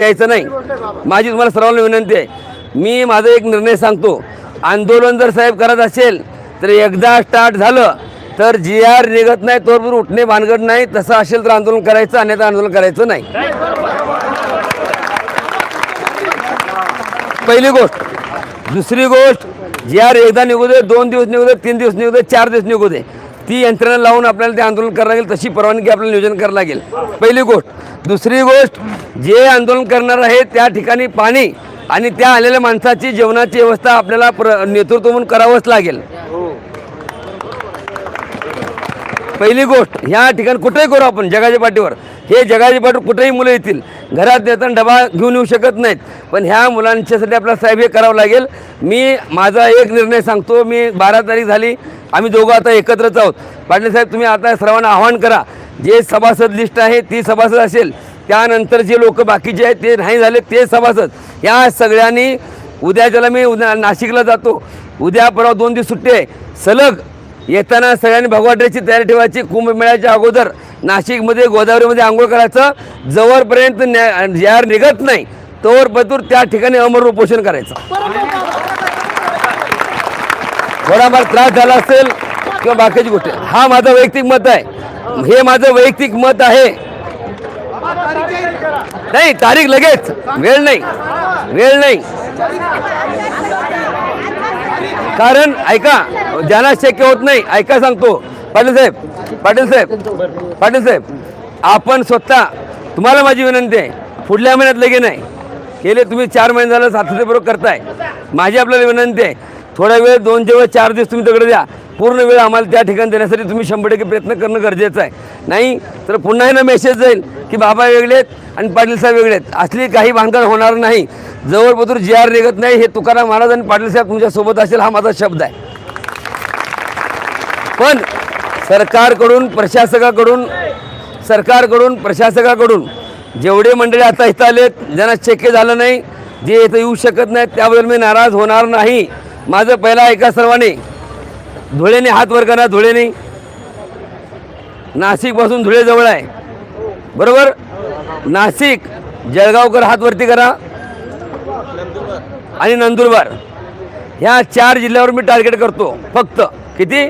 यायचं नाही. माझी तुम्हाला सर्वांना विनंती आहे. मी माझा एक निर्णय सांगतो. आंदोलन जर साहेब करत असेल तर एकदा स्टार्ट झालं तर जी आर निघत नाही तोवर उठणे भानगड नाही. तसं असेल तर आंदोलन करायचं अन्यथा आंदोलन करायचं नाही. पहिली गोष्ट. दुसरी गोष्ट जी आर एकदा निघू दे दोन दिवस निघू दे तीन दिवस निघू दे चार दिवस निघू दे. ती यंत्रणा लावून आपल्याला ते आंदोलन करावं लागेल तशी परवानगी आपल्याला नियोजन करावं लागेल. पहिली गोष्ट. दुसरी गोष्ट जे आंदोलन करणार आहे त्या ठिकाणी पाणी आणि त्या आलेल्या माणसाची जेवणाची व्यवस्था आपल्याला प्र नेतृत्व म्हणून करावंच लागेल. पहिली गोष्ट ह्या ठिकाणी कुठेही करू आपण जगाच्या पाठीवर. हे जगाच्या पाठीवर कुठेही मुलं येतील. घरात येताना डबा घेऊन येऊ शकत नाहीत. पण ह्या मुलांच्यासाठी आपल्याला साहेब हे करावं लागेल. मी माझा एक निर्णय सांगतो. मी बारा तारीख झाली. आम्ही दोघं आता एकत्रच आहोत. पाटील साहेब तुम्ही आता सर्वांना आवाहन करा. जे सभासद लिस्ट आहे ती सभासद असेल. त्यानंतर जे लोक बाकीचे आहेत ते नाही झाले ते सभासद. या सगळ्यांनी उद्या ज्याला मी उद्या नाशिकला जातो उद्या परवा दोन दिवस सुट्टी आहे. सलग येताना सगळ्यांनी भगवाड्याची तयारी ठेवायची. कुंभमेळ्याच्या अगोदर नाशिकमध्ये गोदावरीमध्ये आंघोळ करायचं. जवळपर्यंत न्या निघत नाही. तोवर पतूर त्या ठिकाणी अमर उपोषण करायचं. थोडाफार त्रास झाला असेल किंवा बाकीची गोष्ट. हा माझं वैयक्तिक मत आहे. हे माझं वैयक्तिक मत आहे. नाही तारीख लगेच. वेळ नाही. वेळ नाही. कारण ऐका ज्यांना शक्य होत नाही ऐका सांगतो. पाटील साहेब पाटील साहेब पाटील साहेब आपण स्वतः तुम्हाला माझी विनंती आहे. पुढल्या महिन्यात लगे नाही. गेले तुम्ही चार महिने झालं सातत्यपूर्वक करताय. माझी आपल्याला विनंती आहे. थोडा वेळ दोन जेव्हा चार दिवस तुम्ही तिकडे द्या. पूर्ण वेळ आम्हाला त्या ठिकाणी देण्यासाठी तुम्ही शंभर टक्के प्रयत्न करणं गरजेचं आहे. नाही तर पुन्हा ना मेसेज जाईल की बाबा वेगळे आहेत आणि पाटील साहेब वेगळे आहेत. असली काही भानगड होणार नाही. जवळपतूर जी आर निघत नाही हे तुकाराम महाराज आणि पाटील साहेब तुमच्यासोबत असेल हा माझा शब्द आहे. पण सरकारकडून प्रशासकाकडून सरकारकडून प्रशासकाकडून जेवढे मंडळी आता इथं आलेत ज्यांना शक्य झालं नाही जे इथं येऊ शकत नाहीत त्याबद्दल मी नाराज होणार नाही. माझं पहिला ऐका सर्वांनी. धुळेने हात वर करा धुळेने. नाशिकपासून धुळे जवळ आहे. बरोबर? नाशिक जळगावकर हात वरती करा. आणि नंदुरबार. ह्या चार जिल्ह्यावर मी टार्गेट करतो. फक्त. किती?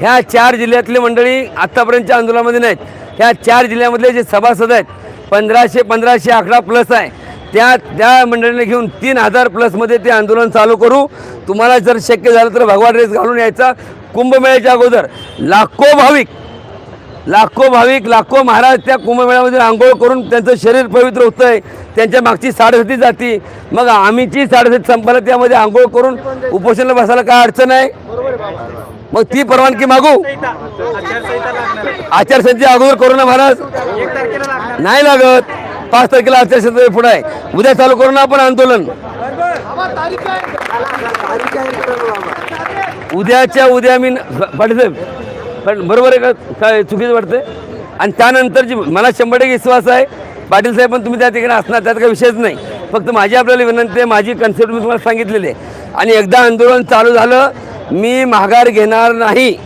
ह्या चार जिल्ह्यातली मंडळी आत्तापर्यंतच्या आंदोलनामध्ये नाहीत. ह्या चार जिल्ह्यामधले जे सभासद आहेत पंधराशे पंधराशे आकडा प्लस आहे. त्या त्या मंडळीने घेऊन तीन हजार प्लसमध्ये ते आंदोलन चालू करू. तुम्हाला जर शक्य झालं तर भगवा ड्रेस घालून यायचा. कुंभमेळ्याच्या अगोदर लाखो भाविक लाखो भाविक लाखो महाराज त्या कुंभमेळ्यामध्ये आंघोळ करून त्यांचं शरीर पवित्र होतं आहे त्यांच्या मागची साडेसती जाती. मग आम्हीची साडेसती संपायला त्यामध्ये आंघोळ करून उपोषणाला बसायला काय अडचण आहे? मग ती परवानगी मागू. आचारसंहिता अगोदर करू ना महाराज. नाही लागत. पाच तारखेला आचारसंहिता पुढे आहे. उद्या चालू करू ना आपण आंदोलन. उद्याच्या उद्या मी पाटीसाहेब पण बरोबर आहे का? काय चुकीचं वाटतंय? आणि त्यानंतर जी मला शंभर टक्के विश्वास आहे. पाटील साहेब पण तुम्ही त्या ठिकाणी असणार त्यात काही विषयच नाही. फक्त माझी आपल्याला विनंती आहे माझी कन्सेप्ट मी तुम्हाला सांगितलेली आहे. आणि एकदा आंदोलन चालू झालं मी माघार घेणार नाही.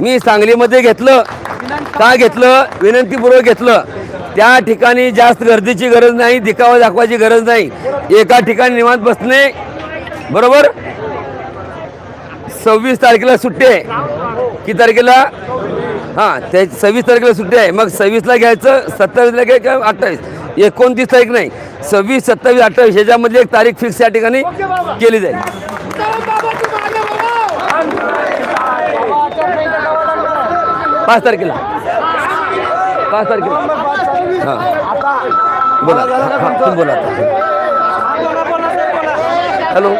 मी सांगलीमध्ये घेतलं. का घेतलं? विनंतीपूर्वक घेतलं. त्या ठिकाणी जास्त गर्दीची गरज नाही दिखावा दाखवायची गरज नाही एका ठिकाणी निवांत बसणे बरोबर? सव्वीस तारखेला सुट्टी आहे. किती तारखेला? हां त्या सव्वीस तारखेला सुट्टी आहे. मग सव्वीसला घ्यायचं सत्तावीसला घ्यायचं किंवा अठ्ठावीस? एकोणतीस तारीख नाही. सव्वीस सत्तावीस अठ्ठावीस ह्याच्यामधली एक तारीख फिक्स या ठिकाणी केली जाईल. पाच तारखेला. पाच तारखेला. हां. बोला. हां बोला. हॅलो.